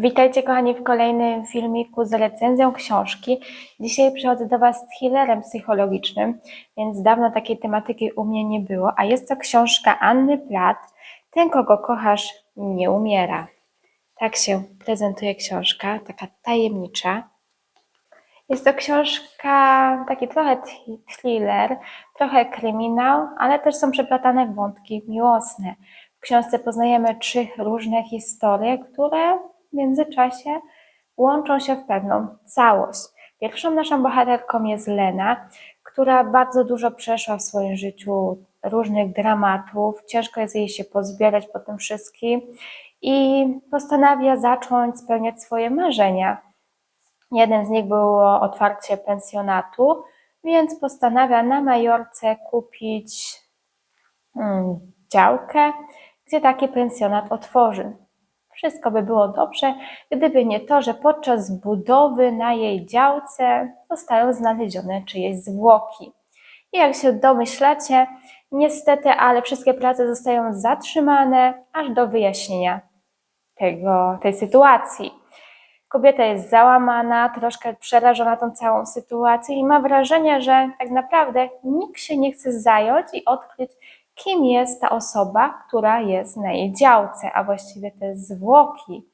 Witajcie kochani w kolejnym filmiku z recenzją książki. Dzisiaj przychodzę do Was z thrillerem psychologicznym, więc dawno takiej tematyki u mnie nie było, a jest to książka Anny Platt, Ten kogo kochasz nie umiera. Tak się prezentuje książka, taka tajemnicza. Jest to książka, taki trochę thriller, trochę kryminał, ale też są przeplatane wątki miłosne. W książce poznajemy trzy różne historie, które w międzyczasie łączą się w pewną całość. Pierwszą naszą bohaterką jest Lena, która bardzo dużo przeszła w swoim życiu, różnych dramatów. Ciężko jest jej się pozbierać po tym wszystkim i postanawia zacząć spełniać swoje marzenia. Jednym z nich było otwarcie pensjonatu, więc postanawia na Majorce kupić mm, działkę, gdzie taki pensjonat otworzy. Wszystko by było dobrze, gdyby nie to, że podczas budowy na jej działce zostają znalezione czyjeś zwłoki. I jak się domyślacie, niestety, ale wszystkie prace zostają zatrzymane aż do wyjaśnienia tego, tej sytuacji. Kobieta jest załamana, troszkę przerażona tą całą sytuacją i ma wrażenie, że tak naprawdę nikt się nie chce zająć i odkryć, kim jest ta osoba, która jest na jej działce, a właściwie te zwłoki.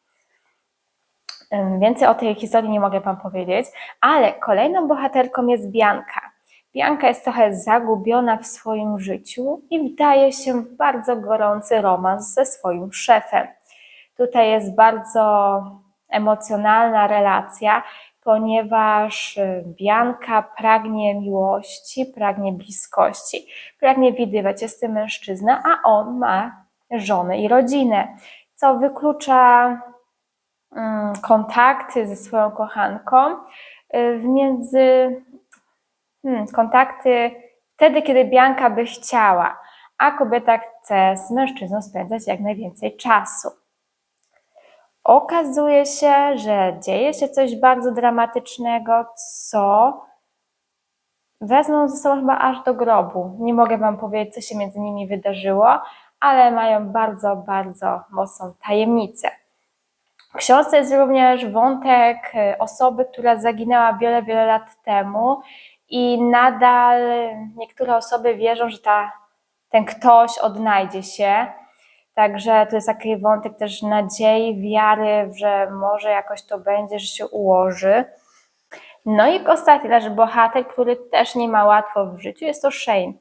Więcej o tej historii nie mogę Wam powiedzieć, ale kolejną bohaterką jest Bianka. Bianka jest trochę zagubiona w swoim życiu i wdaje się w bardzo gorący romans ze swoim szefem. Tutaj jest bardzo emocjonalna relacja, ponieważ y, Bianka pragnie miłości, pragnie bliskości, pragnie widywać jest tym mężczyzna, a on ma żonę i rodzinę, co wyklucza mm, kontakty ze swoją kochanką y, w między hmm, kontakty wtedy, kiedy Bianka by chciała, a kobieta chce z mężczyzną spędzać jak najwięcej czasu. Okazuje się, że dzieje się coś bardzo dramatycznego, co wezmą ze sobą chyba aż do grobu. Nie mogę Wam powiedzieć, co się między nimi wydarzyło, ale mają bardzo, bardzo mocną tajemnicę. W książce jest również wątek e, osoby, która zaginęła wiele, wiele lat temu i nadal niektóre osoby wierzą, że ta, ten ktoś odnajdzie się. Także to jest taki wątek też nadziei, wiary, że może jakoś to będzie, że się ułoży. No i ostatni nasz bohater, który też nie ma łatwo w życiu, jest to Shane.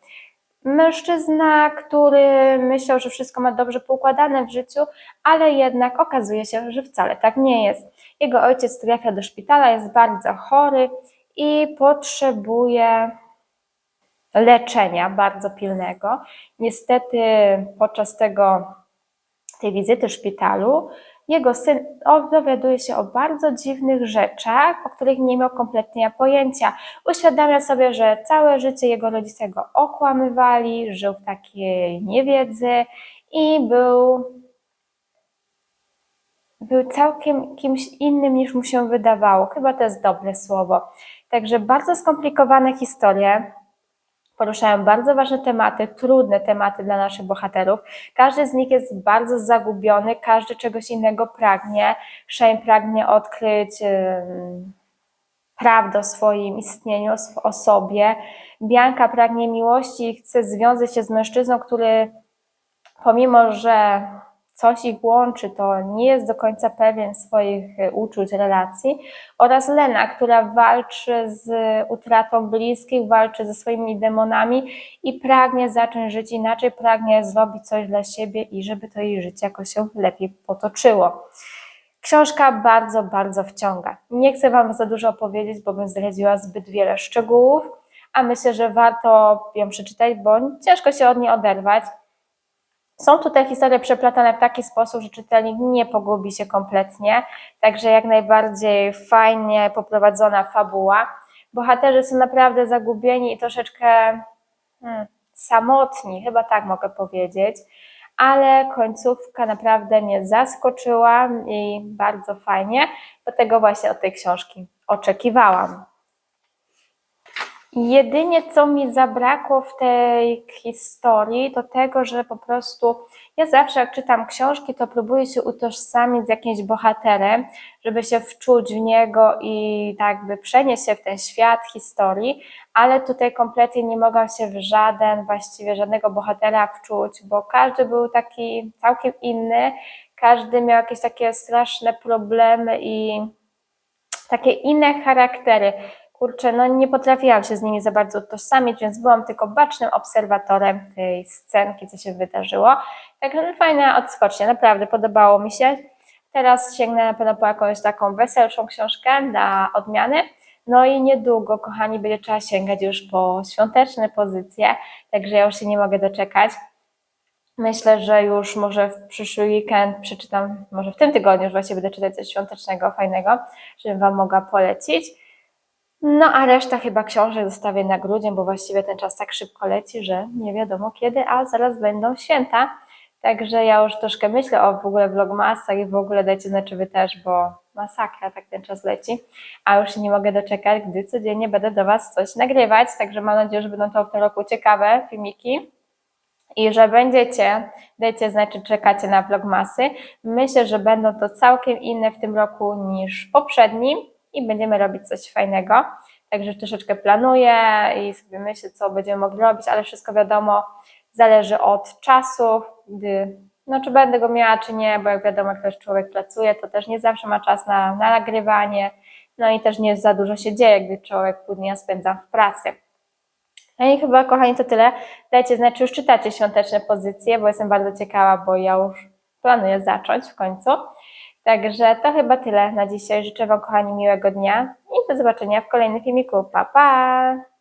Mężczyzna, który myślał, że wszystko ma dobrze poukładane w życiu, ale jednak okazuje się, że wcale tak nie jest. Jego ojciec trafia do szpitala, jest bardzo chory i potrzebuje leczenia bardzo pilnego. Niestety podczas tego, tej wizyty w szpitalu jego syn dowiaduje się o bardzo dziwnych rzeczach, o których nie miał kompletnie pojęcia. Uświadamia sobie, że całe życie jego rodzice go okłamywali, żył w takiej niewiedzy i był, był całkiem kimś innym niż mu się wydawało. Chyba to jest dobre słowo. Także bardzo skomplikowane historie, poruszają bardzo ważne tematy, trudne tematy dla naszych bohaterów. Każdy z nich jest bardzo zagubiony, każdy czegoś innego pragnie. Shane pragnie odkryć ym, prawdę o swoim istnieniu, o sobie. Bianka pragnie miłości i chce związać się z mężczyzną, który pomimo, że coś ich łączy, to nie jest do końca pewien swoich e, uczuć, relacji. Oraz Lena, która walczy z utratą bliskich, walczy ze swoimi demonami i pragnie zacząć żyć inaczej, pragnie zrobić coś dla siebie i żeby to jej życie jakoś się lepiej potoczyło. Książka bardzo, bardzo wciąga. Nie chcę Wam za dużo opowiedzieć, bo bym zdradziła zbyt wiele szczegółów, a myślę, że warto ją przeczytać, bo ciężko się od niej oderwać. Są tutaj historie przeplatane w taki sposób, że czytelnik nie pogubi się kompletnie, także jak najbardziej fajnie poprowadzona fabuła. Bohaterzy są naprawdę zagubieni i troszeczkę hmm, samotni, chyba tak mogę powiedzieć, ale końcówka naprawdę mnie zaskoczyła i bardzo fajnie, bo tego właśnie od tej książki oczekiwałam. Jedynie co mi zabrakło w tej historii, to tego, że po prostu ja zawsze jak czytam książki, to próbuję się utożsamić z jakimś bohaterem, żeby się wczuć w niego i tak jakby przenieść się w ten świat historii, ale tutaj kompletnie nie mogłam się w żaden, właściwie żadnego bohatera wczuć, bo każdy był taki całkiem inny, każdy miał jakieś takie straszne problemy i takie inne charaktery. Kurczę, no nie potrafiłam się z nimi za bardzo utożsamić, więc byłam tylko bacznym obserwatorem tej scenki, co się wydarzyło. Także no, fajna odskocznia, naprawdę podobało mi się. Teraz sięgnę na pewno po jakąś taką weselszą książkę dla odmiany. No i niedługo, kochani, będzie trzeba sięgać już po świąteczne pozycje, także ja już się nie mogę doczekać. Myślę, że już może w przyszły weekend przeczytam, może w tym tygodniu już właśnie będę czytać coś świątecznego, fajnego, żebym Wam mogła polecić. No a reszta chyba książek zostawię na grudzień, bo właściwie ten czas tak szybko leci, że nie wiadomo kiedy, a zaraz będą święta. Także ja już troszkę myślę o w ogóle vlogmasach i w ogóle dajcie znać, czy Wy też, bo masakra, tak ten czas leci. A już nie mogę doczekać, gdy codziennie będę do Was coś nagrywać, także mam nadzieję, że będą to w tym roku ciekawe filmiki i że będziecie, dajcie znać, czy czekacie na vlogmasy. Myślę, że będą to całkiem inne w tym roku niż poprzedni i będziemy robić coś fajnego. Także troszeczkę planuję i sobie myślę, co będziemy mogli robić, ale wszystko wiadomo, zależy od czasu, gdy, no czy będę go miała, czy nie, bo jak wiadomo, jak też człowiek pracuje, to też nie zawsze ma czas na, na nagrywanie, no i też nie za dużo się dzieje, gdy człowiek pół dnia spędza w pracy. No i chyba, kochani, to tyle. Dajcie znać, czy już czytacie świąteczne pozycje, bo jestem bardzo ciekawa, bo ja już planuję zacząć w końcu. Także to chyba tyle na dzisiaj. Życzę Wam, kochani, miłego dnia i do zobaczenia w kolejnym filmiku. Pa, pa!